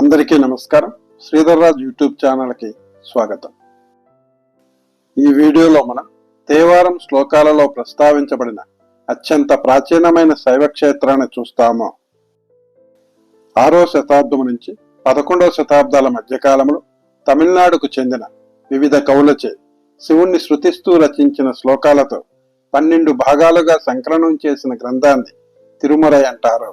అందరికీ నమస్కారం. శ్రీధర్రాజ్ యూట్యూబ్ ఛానల్కి స్వాగతం. ఈ వీడియోలో మనం తేవారం శ్లోకాలలో ప్రస్తావించబడిన అత్యంత ప్రాచీనమైన శైవ క్షేత్రాన్ని చూస్తాము. ఆరో శతాబ్దం నుంచి పదకొండవ శతాబ్దాల మధ్యకాలంలో తమిళనాడుకు చెందిన వివిధ కవులచే శివుణ్ణి శృతిస్తూ రచించిన శ్లోకాలతో పన్నెండు భాగాలుగా సంకలనం చేసిన గ్రంథాన్ని తిరుమరై అంటారు.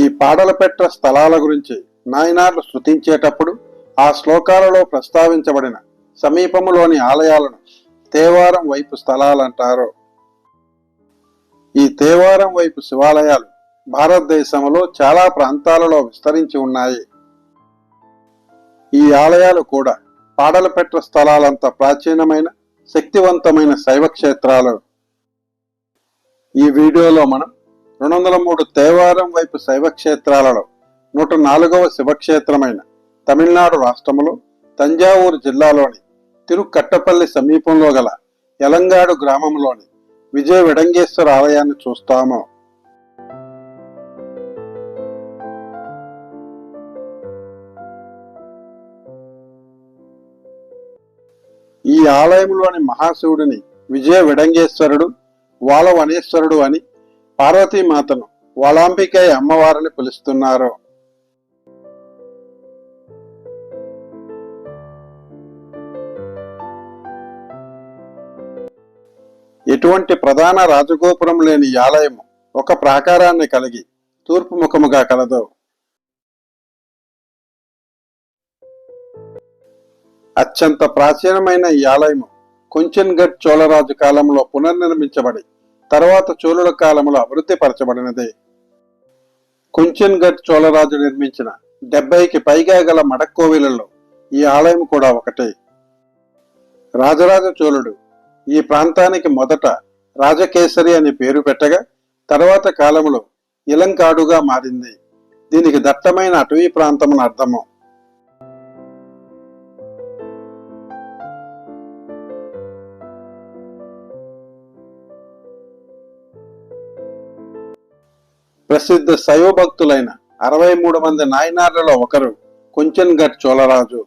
ఈ పాడలపెట్ట స్థలాల గురించి నాయనార్లు శృతించేటప్పుడు ఆ శ్లోకాలలో ప్రస్తావించబడిన సమీపములోని ఆలయాలను తేవారం వైపు స్థలాలంటారు. ఈ తేవారం వైపు శివాలయాలు భారతదేశంలో చాలా ప్రాంతాలలో విస్తరించి ఉన్నాయి. ఈ ఆలయాలు కూడా పాడలపెట్ట స్థలాలంత ప్రాచీనమైన శక్తివంతమైన శైవ క్షేత్రాలు. ఈ వీడియోలో మనం రెండు వందల మూడు తేవారం వైపు శైవ క్షేత్రాలలో నూట నాలుగవ శివక్షేత్రమైన తమిళనాడు రాష్ట్రములో తంజావూరు జిల్లాలోని తిరుకట్టపల్లి సమీపంలో గల ఎలంగాడు గ్రామంలోని విజయ విడంగేశ్వర ఆలయాన్ని చూస్తాము. ఈ ఆలయంలోని మహాశివుడిని విజయ విడంగేశ్వరుడు వాలవనేశ్వరుడు అని పార్వతీమాతను వాలాంబికై అమ్మవారిని పిలుస్తున్నారు. ఎటువంటి ప్రధాన రాజగోపురం లేని ఆలయము ఒక ప్రాకారాన్ని కలిగి తూర్పు ముఖముగా కలదు. అత్యంత ప్రాచీనమైన ఈ ఆలయము కొంచెన్గఢ్ చోళరాజు కాలంలో పునర్నిర్మించబడి తర్వాత చోళుల కాలంలో అభివృద్ధి పరచబడినదే. కుంచన్గఢ్ చోళరాజు నిర్మించిన డెబ్బైకి పైగా గల మడక్కోవిలలో ఈ ఆలయం కూడా ఒకటే. రాజరాజ చోళుడు ఈ ప్రాంతానికి మొదట రాజకేసరి అని పేరు పెట్టగా తర్వాత కాలంలో ఇలంకాడుగా మారింది. దీనికి దట్టమైన అటవీ ప్రాంతమున అర్థము. ప్రసిద్ధ శైవ భక్తులైన అరవై మూడు మంది నాయనార్లలో ఒకరు కుంచన్గఢ్ చోళరాజు.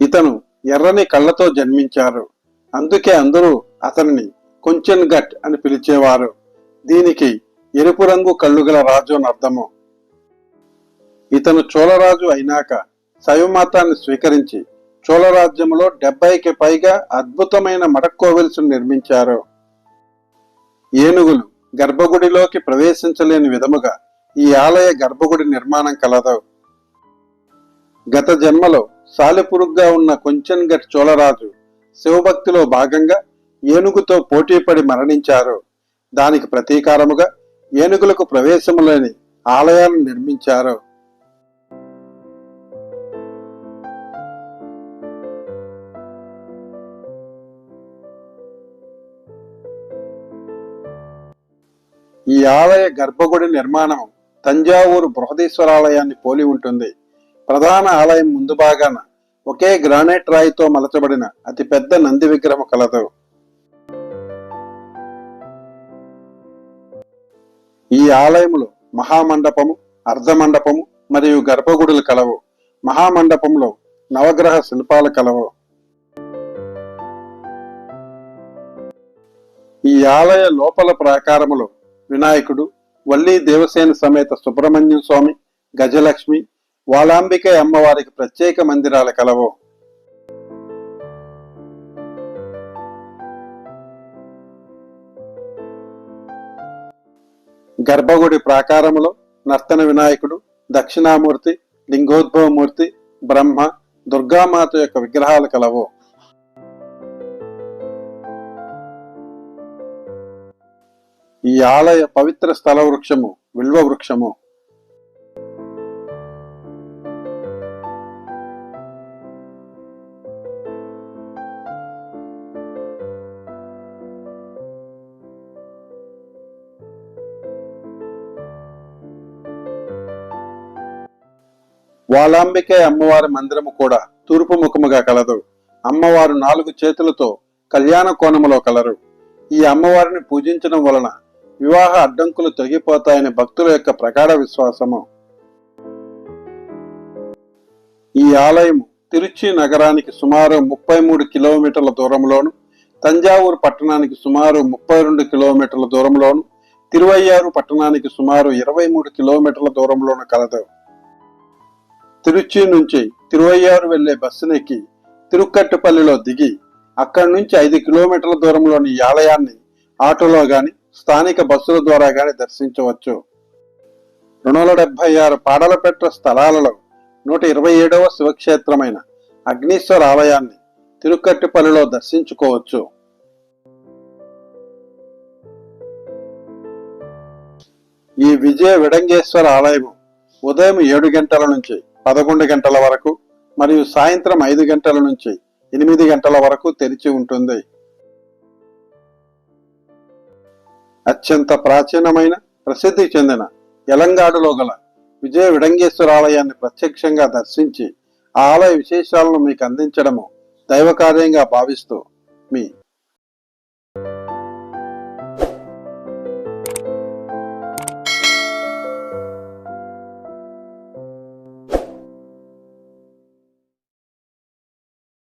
ఇతను ఎర్రని కళ్ళతో జన్మించారు. అందుకే అందరూ అతనిని కుంచెన్ఘట్ అని పిలిచేవారు. దీనికి ఎరుపు రంగు కళ్ళు గల రాజు అని అర్థము. ఇతను చోళరాజు అయినాక శైవమాతాన్ని స్వీకరించి చోళరాజ్యంలో డెబ్బైకి పైగా అద్భుతమైన మడక్కోవెల్స్ నిర్మించారు. ఏనుగులు గర్భగుడిలోకి ప్రవేశించలేని విధముగా ఈ ఆలయ గర్భగుడి నిర్మాణం కలదు. గత జన్మలో సాలెపురుగ్గా ఉన్న కొంచెన్గట్ చోళరాజు శివభక్తిలో భాగంగా ఏనుగుతో పోటీపడి మరణించారు. దానికి ప్రతీకారముగా ఏనుగులకు ప్రవేశము లేని ఆలయాలను నిర్మించారు. ఈ ఆలయ గర్భగుడి నిర్మాణం తంజావూరు బృహదీశ్వరాలయాన్ని పోలి ఉంటుంది. ప్రధాన ఆలయం ముందు భాగాన ఒకే గ్రానైట్ రాయితో మలచబడిన అతి పెద్ద నంది విగ్రహం కలదు. ఈ ఆలయములో మహామండపము అర్ధమండపము మరియు గర్భగుడులు కలవు. మహామండపంలో నవగ్రహ శిల్పాలు కలవు. ఈ ఆలయ లోపల ప్రాకారములో వినాయకుడు వల్లి దేవసేన సమేత సుబ్రహ్మణ్యం స్వామి గజలక్ష్మి వాలాంబిక అమ్మవారికి ప్రత్యేక మందిరాలు కలవు. గర్భగుడి ప్రాకారములో నర్తన వినాయకుడు దక్షిణామూర్తి లింగోద్భవమూర్తి బ్రహ్మ దుర్గామాత యొక్క విగ్రహాలు కలవు. ఈ ఆలయ పవిత్ర స్థల వృక్షము విల్వ వృక్షము. వాలాంబికే అమ్మవారి మందిరము కూడా తూర్పు ముఖముగా కలదు. అమ్మవారు నాలుగు చేతులతో కళ్యాణ కోణములో కలరు. ఈ అమ్మవారిని పూజించడం వలన వివాహ అడ్డంకులు తొలగిపోతాయని భక్తుల యొక్క ప్రగాఢ విశ్వాసము. ఈ ఆలయం తిరుచి నగరానికి సుమారు ముప్పై మూడు కిలోమీటర్ల దూరంలోను తంజావూరు పట్టణానికి సుమారు ముప్పై రెండు కిలోమీటర్ల దూరంలోను తిరువయ్యారు పట్టణానికి సుమారు ఇరవై మూడు కిలోమీటర్ల దూరంలోను కలదు. తిరుచి నుంచి తిరువయ్యారు వెళ్ళే బస్సునెక్కి తిరుక్కట్టుపల్లిలో దిగి అక్కడి నుంచి ఐదు కిలోమీటర్ల దూరంలోని ఈ ఆలయాన్ని ఆటోలో గాని స్థానిక బస్సుల ద్వారా కానీ దర్శించవచ్చు. రెండు వందల డెబ్బై ఆరు పాడలపెట్ట స్థలాలలో నూట ఇరవై ఏడవ శివక్షేత్రమైన అగ్నీశ్వర ఆలయాన్ని తిరుక్కట్టిపల్లిలో దర్శించుకోవచ్చు. ఈ విజయ విడంగేశ్వర ఆలయం ఉదయం ఏడు గంటల నుంచి పదకొండు గంటల వరకు మరియు సాయంత్రం ఐదు గంటల నుంచి ఎనిమిది గంటల వరకు తెరిచి ఉంటుంది. అత్యంత ప్రాచీనమైన ప్రసిద్ధి చెందిన ఎలంగాడులో గల విజయ విడంగేశ్వర ఆలయాన్ని ప్రత్యక్షంగా దర్శించి ఆ ఆలయ విశేషాలను మీకు అందించడము దైవ కార్యంగా భావిస్తూ మీ